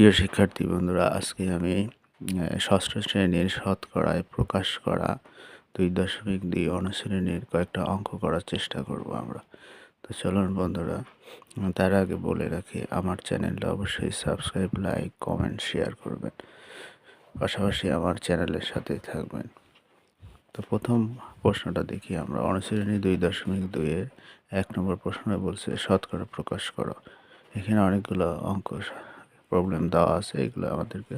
প্রিয় শিক্ষার্থী বন্ধুরা, আজকে আমি ষষ্ঠ শ্রেণির শতকরায় প্রকাশ করা দুই দশমিক দুই অনুশ্রেণীর কয়েকটা অঙ্ক করার চেষ্টা করব আমরা। তো চলুন বন্ধুরা, তার আগে বলে রাখি, আমার চ্যানেলটা অবশ্যই সাবস্ক্রাইব, লাইক, কমেন্ট, শেয়ার করবেন। পাশাপাশি আমার চ্যানেলের সাথেই থাকবেন। তো প্রথম প্রশ্নটা দেখি আমরা, অনুশ্রেণী দুই দশমিক দুইয়ের এক নম্বর প্রশ্নে বলছে, শতকরা প্রকাশ করো। এখানে অনেকগুলো অঙ্ক প্রবলেম দেওয়া আছে, এগুলো আমাদেরকে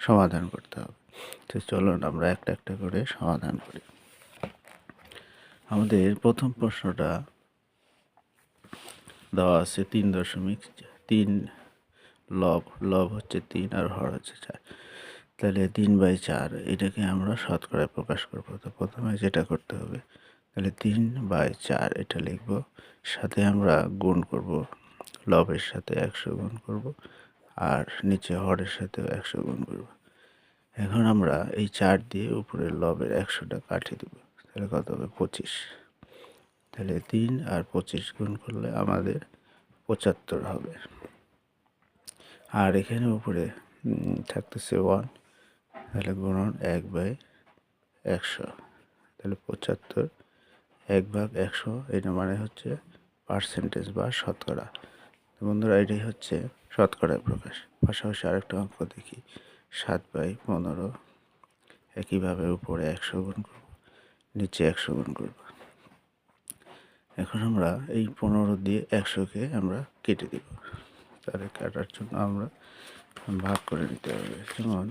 সমাধান করতে হবে। তো চলুন আমরা একটা একটা করে সমাধান করি। আমাদের প্রথম প্রশ্নটা দেওয়া আছে তিন দশমিক তিন লব লব হচ্ছে তিন আর হর হচ্ছে চার। তাহলে তিন বাই চার, এটাকে আমরা শতকরায় প্রকাশ করব। তো প্রথমে যেটা করতে হবে, তাহলে তিন বাই চার এটা লিখব, সাথে আমরা গুণ করব, লবের সাথে একশো গুণ করব আর নিচে হরের সাথেও একশো গুণ করব। এখন আমরা এই চার দিয়ে উপরের লবের একশোটা কাটিয়ে দেব। তাহলে কত হবে? পঁচিশ। তাহলে তিন আর পঁচিশ গুণ করলে আমাদের পঁচাত্তর হবে। আর এখানে উপরে থাকতেছে ওয়ান। তাহলে গুণন এক বাই একশো। তাহলে পঁচাত্তর এক ভাগ একশো, এটা মানে হচ্ছে পার্সেন্টেজ বা শতকরা। বন্ধুরা, এটাই হচ্ছে শতকরায় প্রকাশ। পাশাপাশি আরেকটা অঙ্ক দেখি। সাত বাই পনেরো একইভাবে উপরে একশো গুণ করব, নিচে একশো গুণ করব। এখন আমরা এই পনেরো দিয়ে একশোকে আমরা কেটে দিব। তাহলে কাটার জন্য আমরা ভাগ করে নিতে হবে। যেমন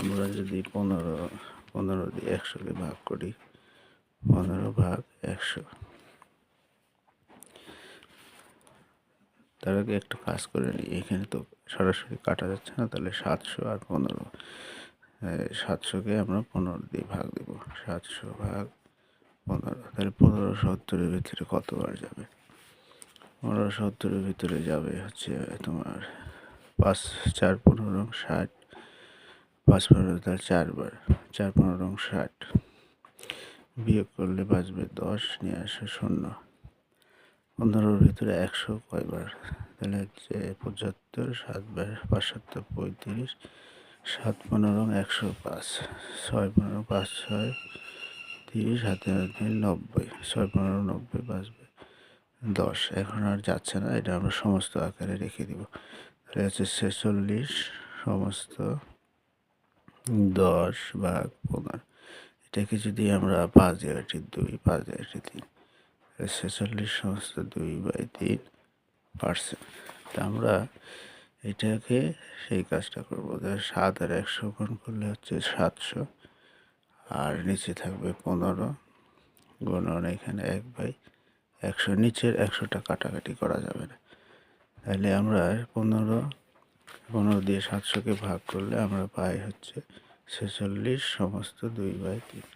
আমরা যদি পনেরো পনেরো দিয়ে একশোকে ভাগ করি, পনেরো ভাগ একশো। তার আগে একটা কাজ করে নিই, এখানে তো সরাসরি কাটা যাচ্ছে না, তাহলে সাতশো আর পনেরো। সাতশোকে আমরা পনেরো দিয়ে ভাগ দেবো, সাতশো ভাগ পনেরো। তাহলে পনেরো সত্তরের ভিতরে কতবার যাবে? পনেরো সত্তরের ভিতরে যাবে হচ্ছে তোমার পাঁচ, চার, পনেরো, ষাট পাঁচ পনেরো তাহলে চারবার, চার পনেরো ষাট। বিয়োগ করলে বাঁচবে দশ, নিয়ে আসে শূন্য। পনেরোর ভিতরে একশো কয়বার? তাহলে হচ্ছে পঁচাত্তর, সাতবার পাঁচ পঁয়ত্রিশ, সাত পনেরো একশো পাঁচ, ছয় পনেরো পাঁচ ছয়, তিরিশ, হাতে হাতে নব্বই, ছয় পনেরো নব্বই বাঁচবে দশ। এখন আর যাচ্ছে না, এটা আমরা সমস্ত আকারে রেখে দিব। তাহলে হচ্ছে ছেচল্লিশ সমস্ত দশ ভাগ পনেরো। এটাকে যদি আমরা পাঁচ জায়গাটি দুই, পাঁচ জায়গাটি তিন ছেচল্লিশ সমস্ত দুই বাই তিন পার্সেন্ট। তা আমরা এটাকে সেই কাজটা করব। সাত আর একশো গুণ করলে হচ্ছে সাতশো, আর নিচে থাকবে পনেরো গুণন এখানে এক বাই একশো। নিচের একশোটা কাটাকাটি করা যাবে না। তাহলে আমরা পনেরো পনেরো দিয়ে সাতশোকে ভাগ করলে আমরা পাই হচ্ছে ছেচল্লিশ সমস্ত দুই বাই তিন।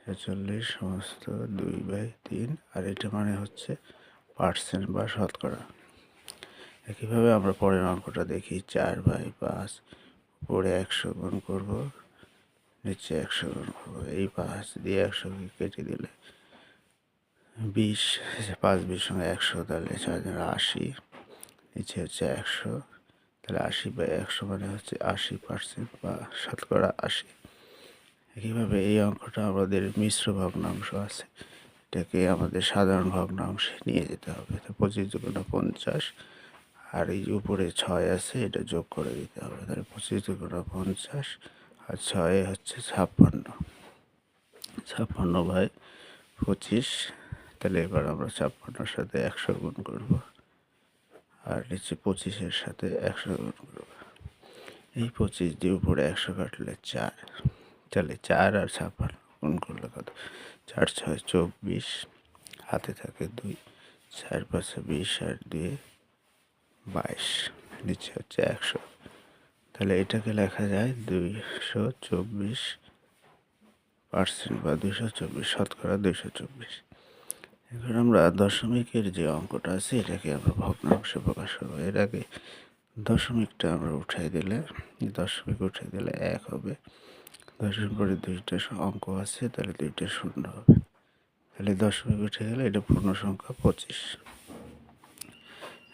ছেচল্লিশ সমস্ত দুই বাই তিন, আর এটা মানে হচ্ছে পার্সেন্ট বা শতকরা। একইভাবে আমরা পরের অঙ্কটা দেখি, চার বাই পাঁচ, উপরে একশো গুণ করব, নিচে একশো গুণ করব। এই পাঁচ দিয়ে একশোকে কেটে দিলে বিশ পাঁচ বিশ সঙ্গে একশো, তাহলে চার আশি, নিচে হচ্ছে একশো তাহলে আশি বাই একশো মানে হচ্ছে আশি পার্সেন্ট বা শতকরা আশি। একইভাবে এই অঙ্কটা আমাদের মিশ্র ভগ্নাংশ আছে। এটাকে আমাদের সাধারণ ভগ্নাংশে নিয়ে যেতে হবে। তো পঁচিশ দুগুণা পঞ্চাশ আর এই উপরে ছয় আছে, এটা যোগ করে দিতে হবে। তাহলে পঁচিশ দুগুণা পঞ্চাশ আর ছয় হচ্ছে ছাপ্পান্ন। ছাপ্পান্ন ভাই পঁচিশ, তাহলে এবার আমরা ছাপ্পান্নর সাথে একশো গুণ করব। আর নিচে পঁচিশের সাথে একশো এই পঁচিশ দিয়ে উপরে একশো কাটলে চার। তাহলে চার আর ছাপ্পান্ন গুণ করলে কত? চার ছয় চব্বিশ, হাতে থাকে দুই, চার পাঁচে বিশ আর দুই বাইশ, নিচে হচ্ছে একশো। তাহলে এটাকে লেখা যায় দুইশো চব্বিশ পার্সেন্ট বা দুইশো চব্বিশ, শতকরা দুইশো চব্বিশ। এখন আমরা দশমিকের যে অঙ্কটা আছে, এটাকে আমরা ভগ্নাংশে প্রকাশ করব। এর আগে দশমিকটা আমরা উঠাই দিলে, দশমিক উঠাই দিলে এক হবে। দশমিক পরে দুইটা অঙ্ক আছে, তাহলে দুইটা শূন্য হবে। তাহলে দশমিক উঠে গেলে এটা পূর্ণ সংখ্যা পঁচিশ।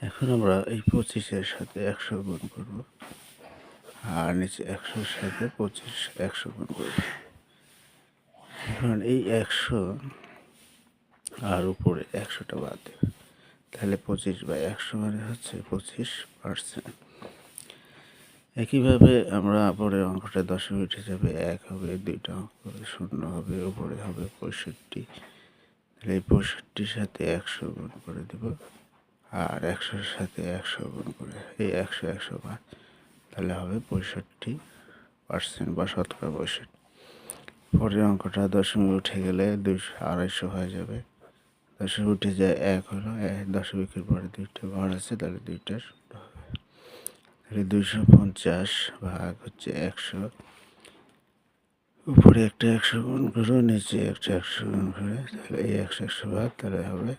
এখন আমরা এই পঁচিশের সাথে একশো গুণ করব। আর নিচে একশোর সাথে পঁচিশ, একশো গুণ করব। এখন এই একশো আর উপরে একশোটা বাদ দেবে। তাহলে পঁচিশ বাই একশো মানে হচ্ছে পঁচিশ পার্সেন্ট একইভাবে আমরা পরের অঙ্কটা দশমিক যাবে, এক হবে, দুইটা অঙ্ক শূন্য হবে, উপরে হবে পঁয়ষট্টি। তাহলে এই পঁয়ষট্টির সাথে একশো গুণ করে দেব, আর একশোর সাথে একশো গুণ করে, এই একশো একশো বাদ। তাহলে হবে পঁয়ষট্টি পার্সেন্ট বা শতকরা পঁয়ষট্টি। পরের অঙ্কটা দশমিক উঠে গেলে দুইশো, আড়াইশো হয়ে যাবে। দশমিক উঠে যায় এক হলো দশমিকের পরে দুইটা ঘর আছে, তাহলে দুইটা তাহলে দুইশো পঞ্চাশ ভাগ হচ্ছে একশো। উপরে একটা একশো গুণ করো নিচে একটা একশো গুণ করে তাহলে এই একশো একশো ভাগ তাহলে হবে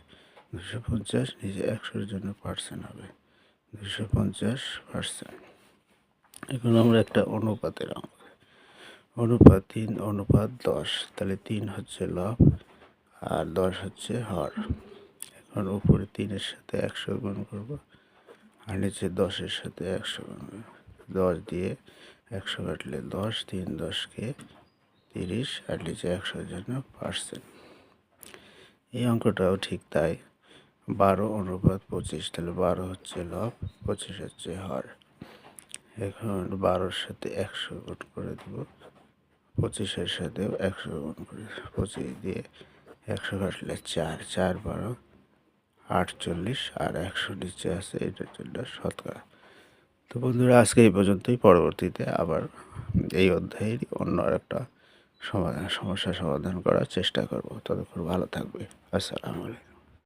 দুশো পঞ্চাশ, নিচে একশোর জন্য পার্সেন্ট হবে দুশো পঞ্চাশ পার্সেন্ট। এখন আমরা একটা অনুপাতের অনুপাত তিন, অনুপাত দশ, তাহলে তিন হচ্ছে লব। আর দশ হচ্ছে হর। এখন উপরে তিনের সাথে একশো গুণ করব আর নিচে দশের সাথে একশো গুণ দশ দিয়ে একশো কাটলে দশ, তিন দশকে তিরিশ আর নিচে একশোর জন্য পার্সেন্ট। এই অঙ্কটাও ঠিক তাই। বারো অনুপাত পঁচিশ, তাহলে বারো হচ্ছে লব, পঁচিশ হচ্ছে হর। এখন বারোর সাথে একশো গুণ করে দেবো, পঁচিশের সাথেও একশো গুণ করে পঁচিশ দিয়ে একশো কাটলে চার চার বারো, আটচল্লিশ আর একশো নিচে আছে, এটার জন্য শতকরা। তো বন্ধুরা, আজকে এই পর্যন্তই। পরবর্তীতে আবার এই অধ্যায়ের অন্য একটা সমাধান, সমস্যা সমাধান করার চেষ্টা করব। ততক্ষণ ভালো থাকবে। আসসালামু আলাইকুম।